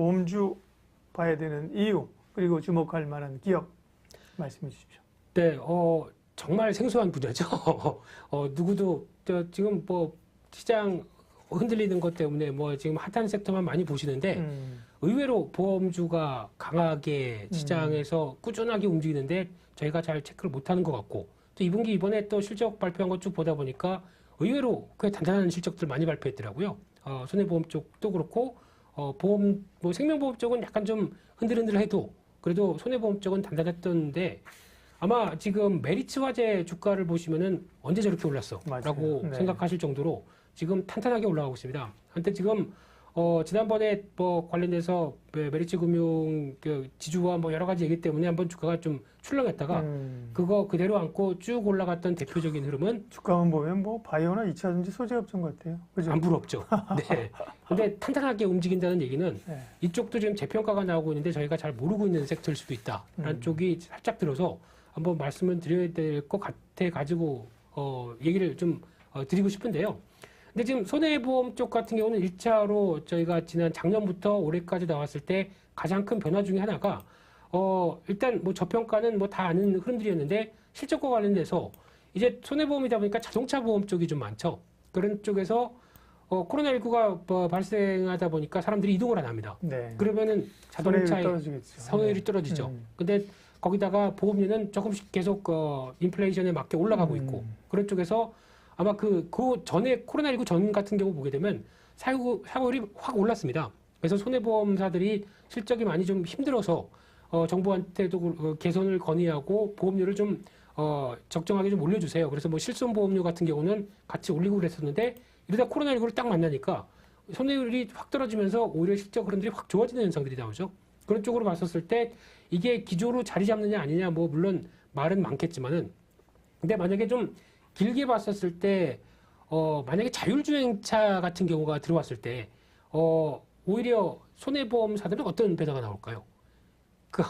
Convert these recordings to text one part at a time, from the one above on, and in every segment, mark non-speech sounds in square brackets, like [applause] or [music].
보험주 봐야 되는 이유 그리고 주목할 만한 기업 말씀해 주십시오. 네, 어, 정말 생소한 분야죠. [laughs] 어, 누구도, 저, 지금 뭐, 시장 흔들리는 것 때문에 뭐, 지금 핫한 섹터만 많이 보시는데, 음, 의외로 보험주가 강하게 시장에서 꾸준하게 움직이는데, 저희가 잘 체크를 못하는 것 같고, 또 2분기 이번에 또 실적 발표한 것 쭉 보다 보니까, 의외로 꽤 단단한 실적들 많이 발표했더라고요. 어, 손해보험 쪽도 그렇고, 어, 보험, 뭐 생명보험 쪽은 약간 좀 흔들흔들해도, 그래도 손해보험 쪽은 단단했던데, 아마 지금 메리츠 화재 주가를 보시면은 언제 저렇게 올랐어? 맞아요. 라고 네. 생각하실 정도로 지금 탄탄하게 올라가고 있습니다. 한때 지금 어 지난번에 뭐 관련돼서 메- 메리츠 금융 그 지주와 뭐 여러 가지 얘기 때문에 한번 주가가 좀 출렁했다가 음, 그거 그대로 안고 쭉 올라갔던 대표적인 흐름은 주가만 보면 뭐 바이오나 2차전지 소재 업종 같아요. 그죠? 안 부럽죠. 네. 근데 탄탄하게 움직인다는 얘기는 네. 이쪽도 지금 재평가가 나오고 있는데 저희가 잘 모르고 있는 섹터일 수도 있다라는 음. 쪽이 살짝 들어서 한번 말씀을 드려야 될 것 같아 가지고 어 얘기를 좀 어, 드리고 싶은데요. 근데 지금 손해보험 쪽 같은 경우는 1차로 저희가 지난 작년부터 올해까지 나왔을 때 가장 큰 변화 중에 하나가 어 일단 뭐 저평가는 뭐 다 아는 흐름들이었는데 실적과 관련돼서 이제 손해보험이다 보니까 자동차 보험 쪽이 좀 많죠. 그런 쪽에서 어 코로나19가 뭐 발생하다 보니까 사람들이 이동을 안 합니다. 네. 그러면은 자동차의. 성효율이 네. 떨어지죠. 음. 근데 거기다가 보험료는 조금씩 계속 어, 인플레이션에 맞게 올라가고 음. 있고 그런 쪽에서 아마 그, 그 전에 코로나19 전 같은 경우 보게 되면 사고, 사고율이 확 올랐습니다. 그래서 손해보험사들이 실적이 많이 좀 힘들어서 어, 정부한테도 그- 어, 개선을 건의하고 보험료를 좀 어, 적정하게 좀 올려주세요. 그래서 뭐 실손보험료 같은 경우는 같이 올리고 그랬었는데 이러다 코로나19를 딱 만나니까 손해율이 확 떨어지면서 오히려 실적 흐름들이 확 좋아지는 현상들이 나오죠. 그런 쪽으로 봤었을 때 이게 기조로 자리 잡느냐 아니냐 뭐 물론 말은 많겠지만은 근데 만약에 좀 길게 봤었을 때 어, 만약에 자율주행차 같은 경우가 들어왔을 때 어, 오히려 손해보험사들은 어떤 배당가 나올까요? [laughs] 그,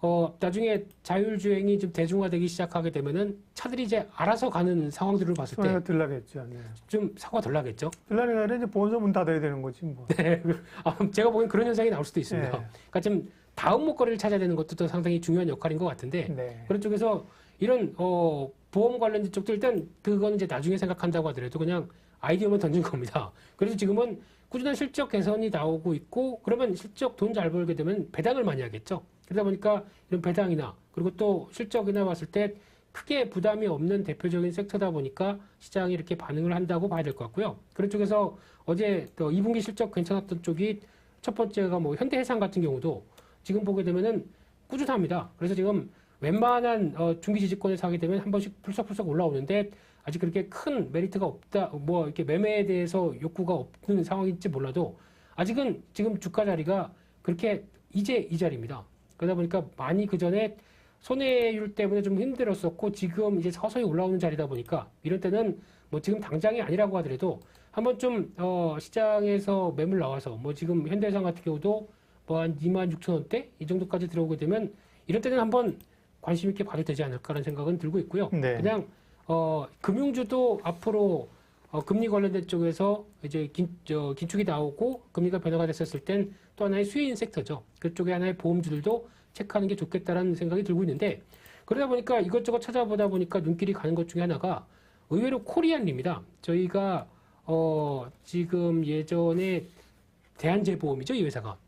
어, 나중에 자율주행이 좀 대중화되기 시작하게 되면은 차들이 이제 알아서 가는 상황들을 봤을 때 들나겠죠. 네. 좀 사고가 덜 나겠죠? 들나는 게 아니라 이제 보험사 문 닫아야 되는 거지 뭐. 네. [laughs] 아, 제가 보기엔 그런 현상이 나올 수도 있습니다. 네. 그러니까 좀 다음 목걸이를 찾아야 되는 것도 또 상당히 중요한 역할인 것 같은데 네. 그런 쪽에서 이런 어 보험 관련 쪽도 일단 그거는 이제 나중에 생각한다고 하더라도 그냥 아이디어만 던진 겁니다. 그래서 지금은 꾸준한 실적 개선이 나오고 있고 그러면 실적 돈 잘 벌게 되면 배당을 많이 하겠죠. 그러다 보니까 이런 배당이나 그리고 또 실적이나 봤을 때 크게 부담이 없는 대표적인 섹터다 보니까 시장이 이렇게 반응을 한다고 봐야 될 것 같고요. 그런 쪽에서 어제 또 2분기 실적 괜찮았던 쪽이 첫 번째가 뭐 현대해상 같은 경우도 지금 보게 되면은 꾸준합니다. 그래서 지금 웬만한 어, 중기 지지권을 사게 되면 한 번씩 풀썩풀썩 올라오는데 아직 그렇게 큰 메리트가 없다, 뭐 이렇게 매매에 대해서 욕구가 없는 상황일지 몰라도 아직은 지금 주가 자리가 그렇게 이제 이 자리입니다. 그러다 보니까 많이 그 전에 손해율 때문에 좀 힘들었었고 지금 이제 서서히 올라오는 자리다 보니까 이런 때는 뭐 지금 당장이 아니라고 하더라도 한번 좀 어, 시장에서 매물 나와서 뭐 지금 현대해상 같은 경우도 뭐 한 2만 6천 원대 이 정도까지 들어오게 되면 이런 때는 한번 관심 있게 봐도 되지 않을까라는 생각은 들고 있고요. 네. 그냥 어 금융주도 앞으로 어, 금리 관련된 쪽에서 이제 긴, 저, 긴축이 나오고 금리가 변화가 됐었을 땐 또 하나의 수혜인 섹터죠. 그쪽에 하나의 보험주들도 체크하는 게 좋겠다라는 생각이 들고 있는데 그러다 보니까 이것저것 찾아보다 보니까 눈길이 가는 것 중에 하나가 의외로 코리안입니다. 저희가 어 지금 예전에 대한제보험이죠 이 회사가 어,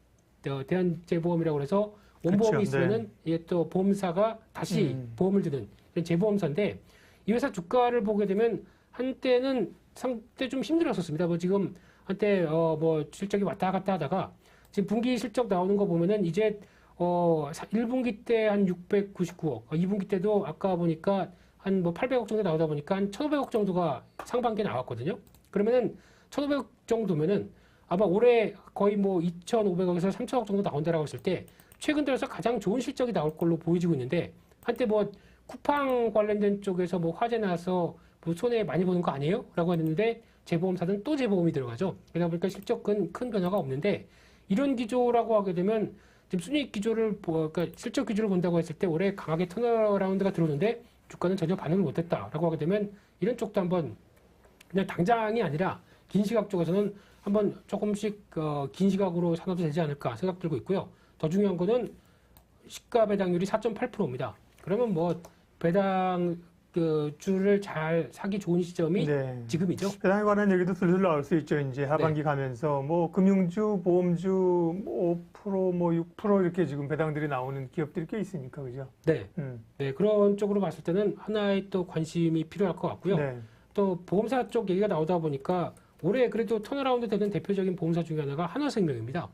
대한제보험이라고 해서 원보험이 그쵸, 있으면은 이게 또 보험사가 다시 음. 보험을 드는 이런 재보험사인데 이 회사 주가를 보게 되면 한때는 상대 좀 힘들었었습니다. 뭐 지금 한때 어 뭐 실적이 왔다 갔다 하다가 지금 분기 실적 나오는 거 보면은 이제 어 1분기 때 한 699억, 2분기 때도 아까 보니까 한 뭐 800억 정도 나오다 보니까 한 1,500억 정도가 상반기에 나왔거든요. 그러면은 1,500억 정도면은 아마 올해 거의 뭐 2,500억에서 3,000억 정도 나온다라고 했을 때 최근 들어서 가장 좋은 실적이 나올 걸로 보여지고 있는데 한때 뭐 쿠팡 관련된 쪽에서 뭐 화재 나서 뭐 손해 많이 보는 거 아니에요? 라고 했는데 재보험사는 또 재보험이 들어가죠. 그러다 보니까 실적은 큰 변화가 없는데 이런 기조라고 하게 되면 지금 순이익 기조를 보, 그러니까 실적 기조를 본다고 했을 때 올해 강하게 턴어라운드가 들어오는데 주가는 전혀 반응을 못했다라고 하게 되면 이런 쪽도 한번 그냥 당장이 아니라 긴 시각 쪽에서는 한번 조금씩 어, 긴 시각으로 사놔도 되지 않을까 생각 들고 있고요. 더 중요한 거는 시가 배당률이 4.8%입니다. 그러면 뭐 배당 그 주를 잘 사기 좋은 시점이 네. 지금이죠. 배당에 관한 얘기도 슬슬 나올 수 있죠. 이제 네. 하반기 가면서 뭐 금융주, 보험주 뭐 5%, 뭐 6% 이렇게 지금 배당들이 나오는 기업들이 꽤 있으니까 그죠? 네, 음. 네 그런 쪽으로 봤을 때는 하나의 또 관심이 필요할 것 같고요. 네. 또 보험사 쪽 얘기가 나오다 보니까 올해 그래도 턴어라운드 되는 대표적인 보험사 중에 하나가 하나생명입니다.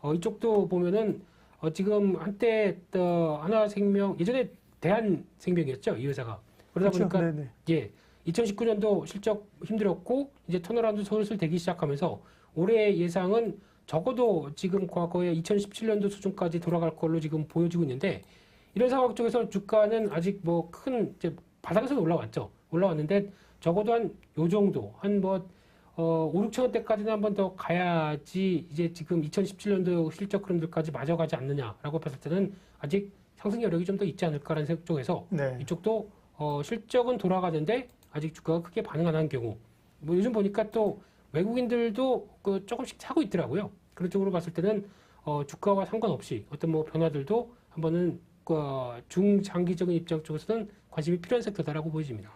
어, 이쪽도 보면은 어, 지금 한때 어, 하나생명 예전에 대한생명이었죠 이 회사가 그러다 그렇죠. 보니까 네네. 예 2019년도 실적 힘들었고 이제 턴어라운드 슬슬 되기 시작하면서 올해 예상은 적어도 지금 과거에 2017년도 수준까지 돌아갈 걸로 지금 보여지고 있는데 이런 상황 쪽에서 주가는 아직 뭐 큰 바닥에서 올라왔죠. 올라왔는데 적어도 한 요 정도 한뭐 어, 5, 6천 원대까지는 한 번 더 가야지 이제 지금 2017년도 실적 흐름들까지 맞아가지 않느냐라고 봤을 때는 아직 상승 여력이 좀 더 있지 않을까라는 생각 쪽에서 네. 이쪽도 어, 실적은 돌아가는데 아직 주가가 크게 반응 안 한 경우 뭐 요즘 보니까 또 외국인들도 그 조금씩 사고 있더라고요. 그런 쪽으로 봤을 때는 어, 주가와 상관없이 어떤 뭐 변화들도 한번은 그 중장기적인 입장 쪽에서는 관심이 필요한 섹터다라고 보여집니다.